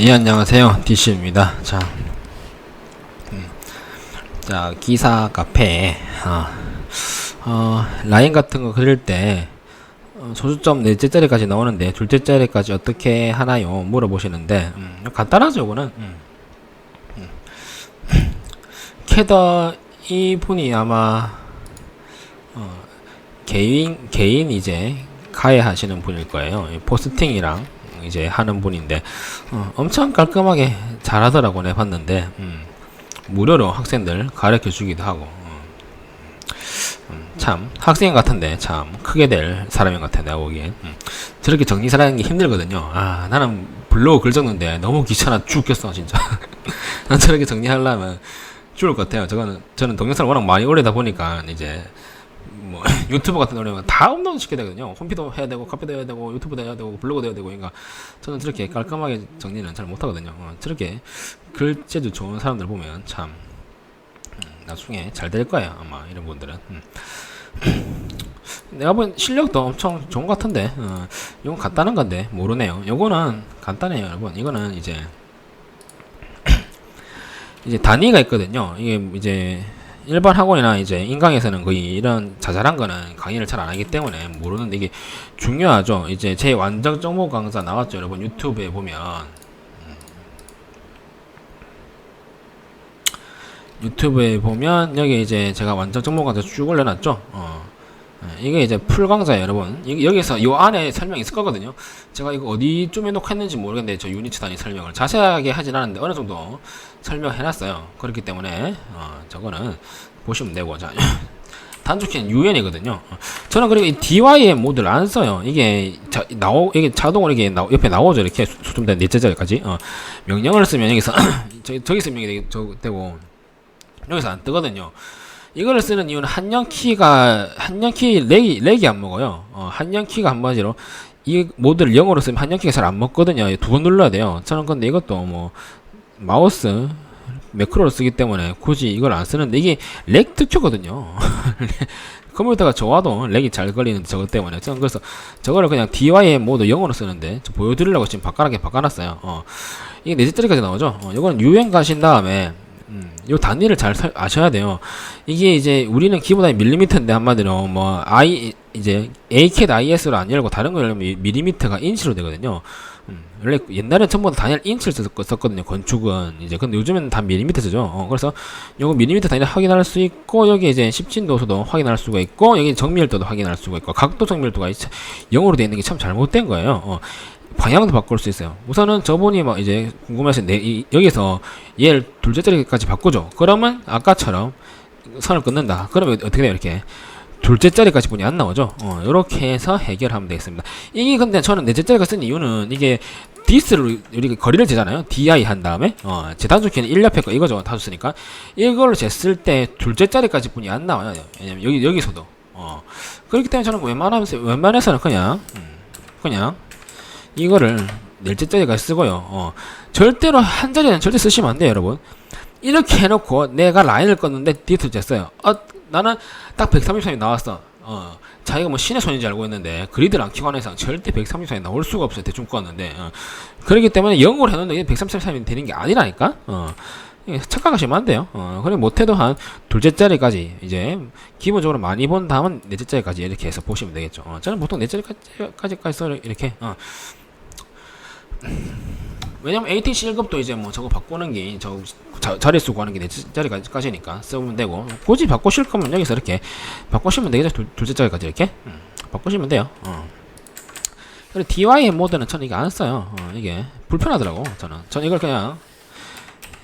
예 안녕하세요. 디시입니다. 자, 음, 자 기사 카페에 어, 어, 라인 같은 거 그릴 때 어, 소수점 넷째 자리까지 나오는데 둘째 자리까지 어떻게 하나요? 물어보시는데 음, 간단하죠 이거는. 음. 음. 캐더 이분이 아마 어, 개인 개인 이제 가해하시는 분일 거예요. 이 포스팅이랑 이제 하는 분인데 어, 엄청 깔끔하게 잘하더라고 내 봤는데 음, 무료로 학생들 가르쳐 주기도 하고 음, 음, 참 학생 같은데 참 크게 될 사람인 것 같아 내가 보기엔. 음, 저렇게 정리사라는 게 힘들거든요. 아 나는 블로그 글 적는데 너무 귀찮아 죽겠어 진짜. 난 저렇게 정리하려면 죽을 것 같아요. 저거는 저는 동영상을 워낙 많이 올리다 보니까 이제 뭐 유튜브 같은 경우는 다 업로드 시켜야 되거든요. 홈피도 해야 되고 카페도 해야 되고 유튜브도 해야 되고 블로그도 해야 되고 그러니까 저는 저렇게 깔끔하게 정리는 잘 못하거든요. 어, 저렇게 글재주 좋은 사람들 보면 참 음, 나중에 잘 될 거예요. 아마 이런 분들은. 음. 내가 본 실력도 엄청 좋은 것 같은데 어, 이건 간단한 건데 모르네요. 요거는 간단해요, 여러분. 이거는 이제 이제 단위가 있거든요. 이게 이제 일반 학원이나 이제 인강에서는 거의 이런 자잘한 거는 강의를 잘 안 하기 때문에 모르는데 이게 중요하죠. 이제 제 완전 정보 강사 나왔죠, 여러분 유튜브에 보면 음. 유튜브에 보면 여기 이제 제가 완전 정보 강사 쭉 올려놨죠. 어. 예, 이게 이제 풀 강사예요, 여러분. 이- 여기서 요 안에 설명이 있을 거거든요. 제가 이거 어디쯤에 녹화했는지 모르겠는데 저 유니츠 단위 설명을 자세하게 하진 않았는데 어느 정도 설명해놨어요. 그렇기 때문에 어, 저거는 보시면 되고 자 단축키는 UN이거든요. 저는 그리고 이 DYM 모드를 안 써요. 이게 자, 나오 이게 자동으로 이게 나, 옆에 나오죠. 이렇게 수tum된 넷째 자리까지 어, 명령을 쓰면 여기서 저기 저기 쓰면 이게 저, 되고 여기서 안 뜨거든요. 이거를 쓰는 이유는 한영 키가 한영 키 렉이 렉이 안 먹어요. 어, 한영 키가 한마디로 이 모드를 영어로 쓰면 한영 키가 잘 안 먹거든요. 두 번 눌러야 돼요. 저는 근데 이것도 뭐 마우스 매크로를 쓰기 때문에 굳이 이걸 안 쓰는데 이게 렉 특효거든요. 컴퓨터가 좋아도 렉이 잘 걸리는 저것 때문에 저는 그래서 저거를 그냥 DYM 모드 영어로 쓰는데 저 보여드리려고 지금 바꿔놨게 바꿔놨어요. 어, 이게 네제짜리까지 나오죠. 어, 이거는 유행 가신 다음에 음, 요 단위를 잘 설- 아셔야 돼요. 이게 이제 우리는 단위 밀리미터인데 한마디로 뭐 I 이제 ACAT IS로 안 열고 다른 거 열면 밀리미터가 인치로 되거든요. 음, 원래 옛날엔 전부 다 단위를 인치를 썼- 썼거든요. 건축은 이제 근데 요즘에는 다 밀리미터 쓰죠. 어, 그래서 요거 밀리미터 단위 확인할 수 있고 여기 이제 10진도수도 확인할 수가 있고 여기 정밀도도 확인할 수가 있고 각도 정밀도가 영어로 되어 있는 게 참 잘못된 거예요. 어, 방향도 바꿀 수 있어요. 우선은 저분이 막 이제 궁금해서 내 이, 여기서 얘를 둘째 자리까지 바꾸죠. 그러면 아까처럼 선을 끊는다. 그러면 어떻게 돼요? 이렇게 둘째 자리까지 분이 안 나오죠. 어, 이렇게 해서 해결하면 되겠습니다. 이게 근데 저는 넷째 자리가 쓴 이유는 이게 디스를 우리 거리를 재잖아요. di 한 다음에 어, 제 단축키는 1 옆에 거 이거죠. 다수 쓰니까 이걸로 쟀을 때 둘째 자리까지 분이 안 나와요. 왜냐면 여기 여기서도 어, 그렇기 때문에 저는 웬만하면 웬만해서는 그냥 음, 그냥 이거를 넷째 자리까지 쓰고요. 어, 절대로 한 자리는 절대 쓰시면 안 돼요, 여러분. 이렇게 해놓고 내가 라인을 껐는데 디트 쟀어요. 어, 나는 딱 133이 나왔어. 어, 자기가 뭐 신의 손인지 알고 있는데 그리드를 안 키고 하는 절대 133이 나올 수가 없어요. 대충 껐는데. 어. 그렇기 때문에 0으로 해놓는데 133이 되는 게 아니라니까. 어. 착각하시면 안 돼요. 어, 그래 못해도 한 둘째 자리까지 이제 기본적으로 많이 본 다음은 넷째 자리까지 이렇게 해서 보시면 되겠죠. 어, 저는 보통 넷째 자리까지까지 써 이렇게. 어. 왜냐면 ATC 1급도 이제 뭐 저거 바꾸는 게 저 자릿수 구하는 게 넷째 자리까지니까 써보면 되고. 굳이 바꾸실 거면 여기서 이렇게 바꾸시면 되겠죠? 둘, 둘째 자리까지 이렇게? 음, 바꾸시면 돼요. 어. 그리고 DYM 모드는 저는 이게 안 써요. 어, 이게 불편하더라고 저는. 저는 이걸 그냥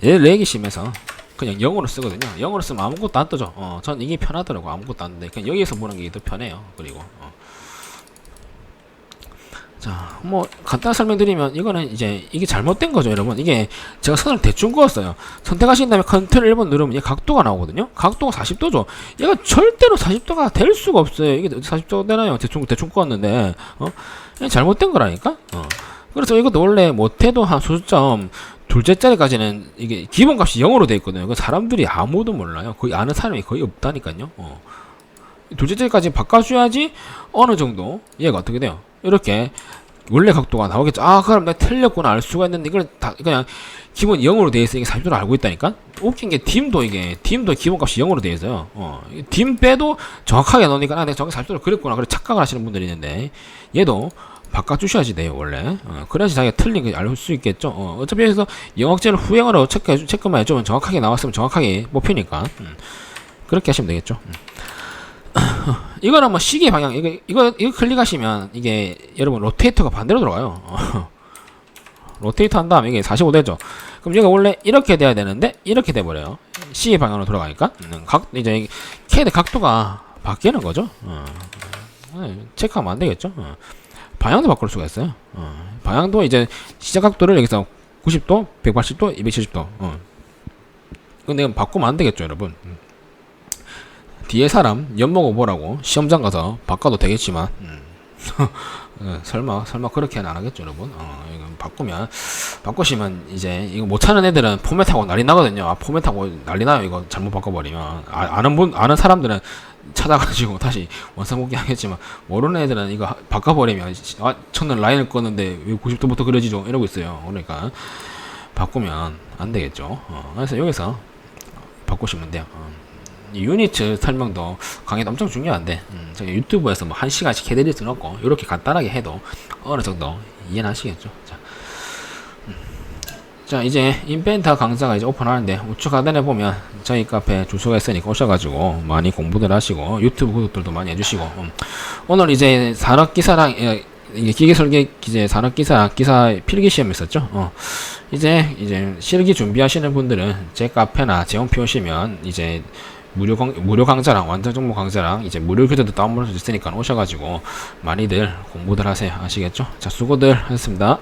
얘 렉이 심해서 그냥 영어로 쓰거든요. 영어로 쓰면 아무것도 안 뜨죠 어, 전 이게 편하더라고 아무것도 안 뜨는데 그냥 여기서 보는 게 더 편해요 그리고. 어. 자, 뭐 간단히 설명드리면 이거는 이제 이게 잘못된 거죠, 여러분. 이게 제가 선을 대충 그었어요. 선택하신 다음에 컨트롤 1번 누르면 얘 각도가 나오거든요. 각도가 40도죠. 얘가 절대로 40도가 될 수가 없어요. 이게 40도 되나요? 대충 대충 그었는데 어? 잘못된 거라니까. 어. 그래서 이것도 원래 못해도 한 소수점 둘째 자리까지는 이게 기본값이 0으로 돼 있거든요. 그 사람들이 아무도 몰라요. 거의 아는 사람이 거의 없다니까요. 어. 둘째 자리까지 바꿔줘야지 어느 정도 얘가 어떻게 돼요? 이렇게 원래 각도가 나오겠죠. 아, 그럼 내가 틀렸구나 알 수가 있는데 이걸 다 그냥 기본 0으로 돼 이게 40도를 알고 있다니까. 웃긴 게 딤도 이게 딤도 기본값이 0으로 돼 있어요. 어, 딤 빼도 정확하게 넣으니까 아, 내가 정확히 40도를 그렸구나. 그래 착각을 하시는 분들이 있는데 얘도 바꿔주셔야지 돼요 원래. 어, 그래야지 자기가 틀린 거알수 있겠죠. 어, 어차피 여기서 영역제를 후행으로 체크 체크만 해주면 정확하게 나왔으면 정확하게 뽑히니까 음, 그렇게 하시면 되겠죠. 음. 이거는 뭐 시계 방향 이거 이거 이거 클릭하시면 이게 여러분 로테이터가 반대로 들어가요. 어. 로테이터 한 다음에 이게 45되죠. 그럼 얘가 원래 이렇게 돼야 되는데 이렇게 돼 버려요. 시계 방향으로 돌아가니까 음, 각 이제 캐드 각도가 바뀌는 거죠. 어. 네, 체크하면 안 되겠죠. 어. 방향도 바꿀 수가 있어요. 어. 방향도 이제 시작 각도를 여기서 90도, 180도, 270도. 어. 근데 이건 바꾸면 안 되겠죠, 여러분. 음. 뒤에 사람 엿먹어 보라고. 시험장 가서 바꿔도 되겠지만. 음. 어, 설마 설마 그렇게는 안 하겠죠 여러분? 어, 이거 바꾸면 바꾸시면 이제 이거 못 찾는 애들은 포맷하고 난리 나거든요. 아 포맷하고 난리 나요 이거 잘못 바꿔버리면. 아, 아는 분 아는 사람들은 찾아가지고 다시 원상복귀 하겠지만 모르는 애들은 이거 하- 바꿔버리면 씨, 아 저는 라인을 껐는데 왜 90도부터 그려지죠? 이러고 있어요. 그러니까 바꾸면 안 되겠죠. 어, 그래서 여기서 바꾸시면 돼요. 어. 이 유니트 설명도 강의도 엄청 중요한데 음, 유튜브에서 뭐 한 시간씩 해드릴 수는 없고 이렇게 간단하게 해도 어느 정도 이해는 하시겠죠 자, 음. 자 이제 인벤타 강좌가 이제 오픈하는데 우측 하단에 보면 저희 카페 주소가 있으니까 오셔가지고 많이 공부들 하시고 유튜브 구독들도 많이 해주시고 음. 오늘 이제 산업 기사랑 예, 이게 기계 설계 이제 산업 기사 기사 필기 시험 있었죠 어. 이제 이제 실기 준비하시는 분들은 제 카페나 제 홈피 오시면 이제 무료 강 무료 강좌랑 완전 정보 강좌랑 이제 무료 교재도 다운받을 수 있으니까 오셔가지고 많이들 공부들 하세요 아시겠죠? 자 수고들 하셨습니다.